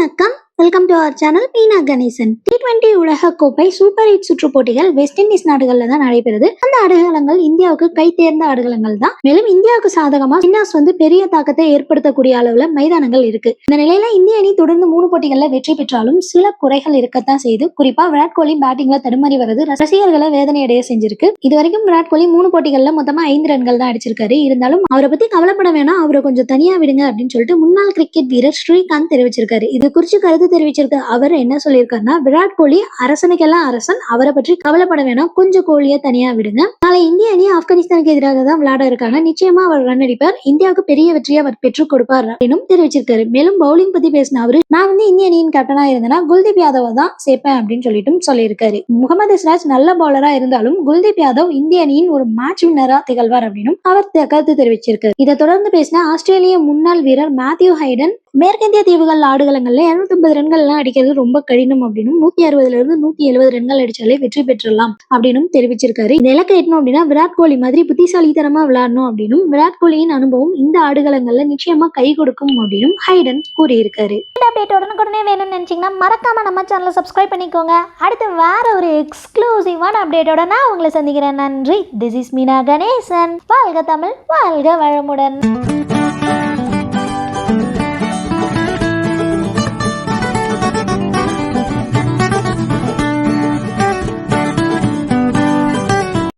வணக்கம் Welcome to our channel Meena Ganesan T twenty உலக கோப்பை சூப்பர் எயிட் சுற்று போட்டிகள் வெஸ்ட் இண்டீஸ் நாடுகள்ல தான் நடைபெறுது. அந்த ஆடுகளங்கள் இந்தியாவுக்கு கை தேர்ந்த ஆடுகளங்கள் தான். மேலும் இந்தியாவுக்கு சாதகமா ஸ்பின்னர்ஸ் வந்து பெரிய தாக்கத்தை ஏற்படுத்தக்கூடிய அளவுல மைதானங்கள் இருக்கு. இந்த நிலையில இந்திய அணி தொடர்ந்து மூணு போட்டிகள்ல வெற்றி பெற்றாலும் சில குறைகள் இருக்கத்தான் செய்து குறிப்பா விராட் கோலி பேட்டிங்ல தடுமாறி வர்றது ரசிகர்களை வேதனையடைய செஞ்சிருக்கு. இது வரைக்கும் விராட் கோலி மூணு போட்டிகள்ல மொத்தமா ஐந்து ரன்கள் தான் அடிச்சிருக்காரு. இருந்தாலும் அவரை பத்தி கவலைப்பட வேணாம் அவரை கொஞ்சம் தனியா விடுங்க அப்படின்னு சொல்லிட்டு முன்னாள் கிரிக்கெட் வீரர் ஸ்ரீகாந்த் தெரிவிச்சிருக்காரு. இது குறிச்சு கருத்து தெரிவிச்சிருக்க. அவர் என்ன சொல்லியிருக்காருன்னா விராட் கோலி அரசனுக்கெல்லாம் அரசன் அவரை பற்றி கவலைப்பட வேணாம். கொஞ்சம் கோலியை தனியா விடுங்க. நாளை இந்திய அணி ஆப்கானிஸ்தானுக்கு எதிராக தான் விளையாட இருக்காங்க. நிச்சயமா அவர் ரன் அடிப்பார். இந்தியாவுக்கு பெரிய வெற்றியை அவர் பெற்றுக் கொடுப்பார் அப்படின்னு தெரிவிச்சிருக்காரு. மேலும் பவுலிங் பத்தி பேசின அவரு நான் வந்து இந்திய அணியின் கேப்டனா இருந்தேன்னா குல்தீப் யாதவ தான் சேர்ப்பேன் அப்படின்னு சொல்லிட்டும் சொல்லியிருக்காரு. முகமது சிராஜ் நல்ல பவுலரா இருந்தாலும் குல்தீப் யாதவ் இந்திய அணியின் ஒரு மேட்ச் வின்னரா திகழ்வார் அப்படின்னும் அவர் கருத்து தெரிவிச்சிருக்காரு. இதை தொடர்ந்து பேசின ஆஸ்திரேலிய முன்னாள் வீரர் மேத்யூ ஹைடன் மேற்கிந்திய தீவுகள் ஆடுகளங்கள்ல 250 ரன்கள்லாம் அடிக்கிறது ரொம்ப கடினம் அப்படின்னும் நூத்தி அறுபதுல இருந்து நூத்தி எழுபது ரன்கள் அடிச்சாலே வெற்றி பெற்றலாம் அப்படின்னும் தெரிவிச்சிருக்காரு. இந்த இலக்கை எட்டணும் அப்படின்னா விராட் கோலி மாதிரி புத்திசாலித்தனமா விளையாடணும் அப்படின்னும் விராட் கோலியின் அனுபவம் இந்த ஆடுகளங்கள்ல நிச்சயமா கை கொடுக்கும் அப்படின்னும் ஹைடன் கூறியிருக்காரு. இந்த அப்டேட் உடனுக்குடனே வேணும்னு நினைச்சீங்கன்னா மறக்காமல் நம்ம சேனலை சப்ஸ்கிரைப் பண்ணிக்கோங்க. அடுத்து வேற ஒரு எக்ஸ்க்ளூசிவான அப்டேட்டோட நான் உங்களை சந்திக்கிறேன். நன்றி. This is Meena Ganesan. வாழ்க தமிழ் வாழ்க வளமுடன்.